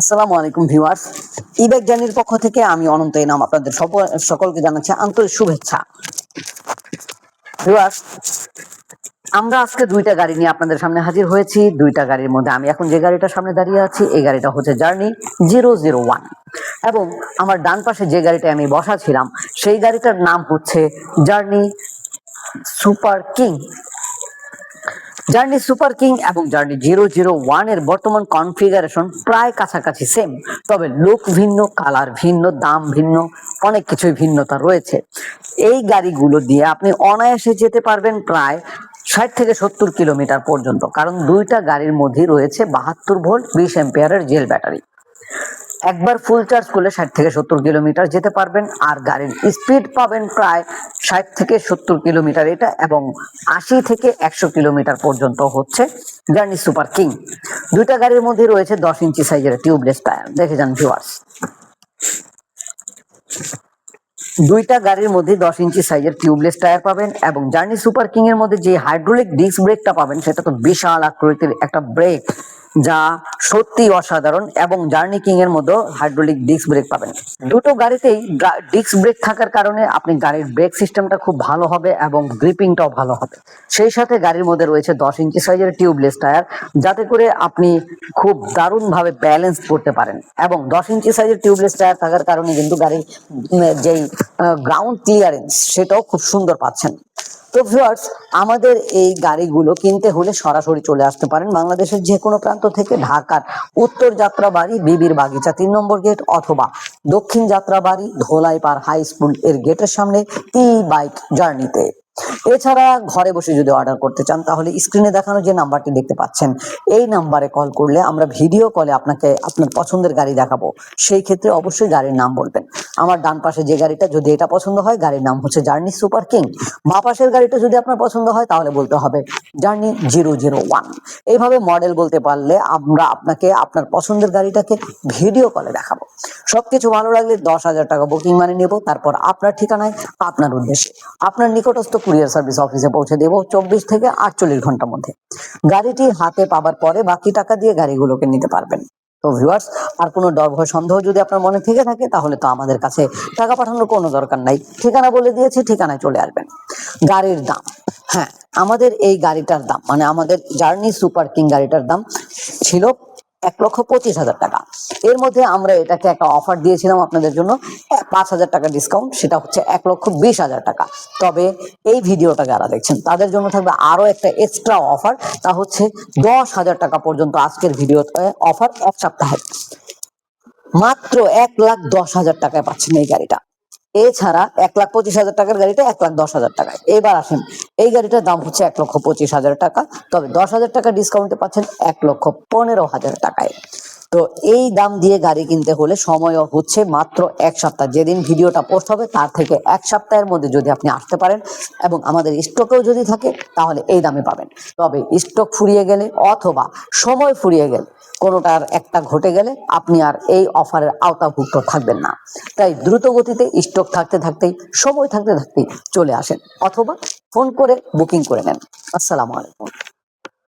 আসসালামু আলাইকুম ভিউয়ার্স। ইবেক জার্নির পক্ষ থেকে আমি অনন্ত এনাম আপনাদের সকলকে জানাচ্ছি আন্তরিক শুভেচ্ছা। ভিউয়ার্স, আমরা আজকে দুইটা গাড়ি নিয়ে আপনাদের সামনে হাজির হয়েছি। দুইটা গাড়ির মধ্যে আমি এখন যে গাড়িটার সামনে দাঁড়িয়ে আছি, এই গাড়িটা হচ্ছে জার্নি জিরো জিরো ওয়ান। এবং আমার ডান পাশে যে গাড়িটা আমি বসা ছিলাম, সেই গাড়িটার নাম হচ্ছে journey super king journey super king এবং জার্নি জিরো জিরো ওয়ানের বর্তমান কনফিগারেশন প্রায় কাছাকাছি সেম তবে লোক ভিন্ন কালার ভিন্ন, দাম ভিন্ন, অনেক কিছুই ভিন্নতা রয়েছে। এই গাড়িগুলো দিয়ে আপনি অনায়াসে যেতে পারবেন প্রায় ষাট থেকে সত্তর কিলোমিটার পর্যন্ত, কারণ দুইটা গাড়ির মধ্যে রয়েছে বাহাত্তর ভোল্ট, বিশ এম্পিয়ারের জেল ব্যাটারি একবার ফুল চার্জ করলে ষাট থেকে সত্তর কিলোমিটার যেতে পারবেন, আর গাড়ির স্পিড পাবেন প্রায় ষাট থেকে সত্তর কিলোমিটার এটা এবং আশি থেকে একশো কিলোমিটার পর্যন্ত হচ্ছে জার্নি সুপার কিং দুইটা গাড়ির মধ্যে রয়েছে দশ ইঞ্চি সাইজের টিউবলেস টায়ার দেখে যান ভিউয়ার্স দুইটা গাড়ির মধ্যে দশ ইঞ্চি সাইজের টিউবলেস টায়ার পাবেন এবং জার্নি সুপার কিং এর মধ্যে যে হাইড্রোলিক ডিস্ক ব্রেকটা পাবেন, সেটা তো বিশাল আকৃতির একটা ব্রেক যা সত্যি অসাধারণ এবং জার্নি কিং এর মধ্যে হাইড্রোলিক ডিস্ক ব্রেক পাবেন। দুটো গাড়িতেই ডিস্ক ব্রেক থাকার কারণে আপনি গাড়ির ব্রেক সিস্টেমটা খুব ভালো হবে এবং গ্রিপিংটাও ভালো হবে। সেই সাথে গাড়ির মধ্যে রয়েছে দশ ইঞ্চি সাইজের টিউবলেস টায়ার, যাতে করে আপনি খুব দারুণভাবে ব্যালেন্স করতে পারেন। এবং দশ ইঞ্চি সাইজের টিউবলেস টায়ার থাকার কারণে কিন্তু গাড়ির যেই গ্রাউন্ড ক্লিয়ারেন্স সেটাও খুব সুন্দর পাচ্ছেন। তো ভিউয়ার্স আমাদের এই গাড়িগুলো কিনতে হলে সরাসরি চলে আসতে পারেন বাংলাদেশের যে কোনো প্রান্ত থেকে ঢাকার উত্তর যাত্রাবাড়ি, বিবির বাগিচা, তিন নম্বর গেট অথবা দক্ষিণ যাত্রাবাড়ি, ধোলাইপাড় হাই স্কুলের গেটের সামনে ই বাইক জার্নিতে এছাড়া ঘরে বসে যদি অর্ডার করতে চান, তাহলে স্ক্রিনে দেখানো যে নাম্বারটি দেখতে পাচ্ছেন, এই নাম্বারে কল করলে আমরা ভিডিও কলে আপনাকে আপনার পছন্দের গাড়ি দেখাবো। সেই ক্ষেত্রে অবশ্যই গাড়ির নাম বলবেন। আমার ডান পাশে যে গাড়িটা, যদি এটা পছন্দ হয়, গাড়ির নাম হচ্ছে জার্নি সুপার কিং মা পাশের গাড়িটা যদি আপনার পছন্দ হয়, তাহলে বলতে হবে জার্নি জিরো জিরো ওয়ান এইভাবে মডেল বলতে পারলে আমরা আপনাকে আপনার পছন্দের গাড়িটাকে ভিডিও কলে দেখাবো। সবকিছু ভালো লাগলে দশ হাজার টাকা বুকিং মানে নেব। তারপর আপনার ঠিকানায়, আপনার উদ্দেশ্যে। আপনার নিকটস্থ কুরিয়ার সার্ভিস অফিসে পৌঁছে দেব চব্বিশ থেকে আটচল্লিশ ঘণ্টার মধ্যে। গাড়িটি হাতে পাবার পরে বাকি টাকা দিয়ে গাড়িগুলোকে নিতে পারবেন। তো ভিউয়ার্স আর কোনো ডর ভয় সন্দেহ যদি আপনার মনে থেকে থাকে, তাহলে তো আমাদের কাছে টাকা পাঠানোর কোনো দরকার নাই। ঠিকানা বলে দিয়েছি, ঠিকানায় চলে আসবেন। গাড়ির দাম। হ্যাঁ আমাদের এই গাড়িটার দাম মানে আমাদের জার্নি সুপার কিং গাড়িটার দাম ছিল এক লক্ষ পঁচিশ হাজার টাকা। এর মধ্যে আমরা এটাকে একটা অফার দিয়েছিলাম আপনাদের জন্য, পাঁচ হাজার টাকা ডিসকাউন্ট সেটা হচ্ছে এক লক্ষ বিশ হাজার টাকা। তবে এই ভিডিওটা যারা দেখছেন, তাদের জন্য থাকবে আরও একটা এক্সট্রা অফার তা হচ্ছে দশ হাজার টাকা পর্যন্ত আজকের ভিডিওতে অফার এক সপ্তাহে। মাত্র এক লাখ দশ হাজার টাকায় পাচ্ছেন এই গাড়িটা। এছাড়া এক লাখ পঁচিশ হাজার টাকার গাড়িটা এক লাখ দশ হাজার টাকায়। এবার আসেন, এই গাড়িটার দাম হচ্ছে এক লক্ষ পঁচিশ হাজার টাকা, তবে দশ হাজার টাকা ডিসকাউন্টে পাচ্ছেন এক লক্ষ পনেরো হাজার টাকায়। তো এই দাম দিয়ে গাড়ি কিনতে হলে সময় হচ্ছে মাত্র এক সপ্তাহ। যেদিন ভিডিওটা পোস্ট হবে, তার থেকে এক সপ্তাহের মধ্যে যদি আপনি আসতে পারেন এবং আমাদের স্টকেও যদি থাকে, তাহলে এই দামে পাবেন। তবে স্টক ফুরিয়ে গেলে অথবা সময় ফুরিয়ে গেলে কোনোটার একটা ঘটে গেলে আপনি আর এই অফারের আওতাভুক্ত থাকবেন না। তাই দ্রুত গতিতে স্টক থাকতে থাকতেই, সময় থাকতে থাকতেই চলে আসেন অথবা ফোন করে বুকিং করে নেন। আসসালামু আলাইকুম।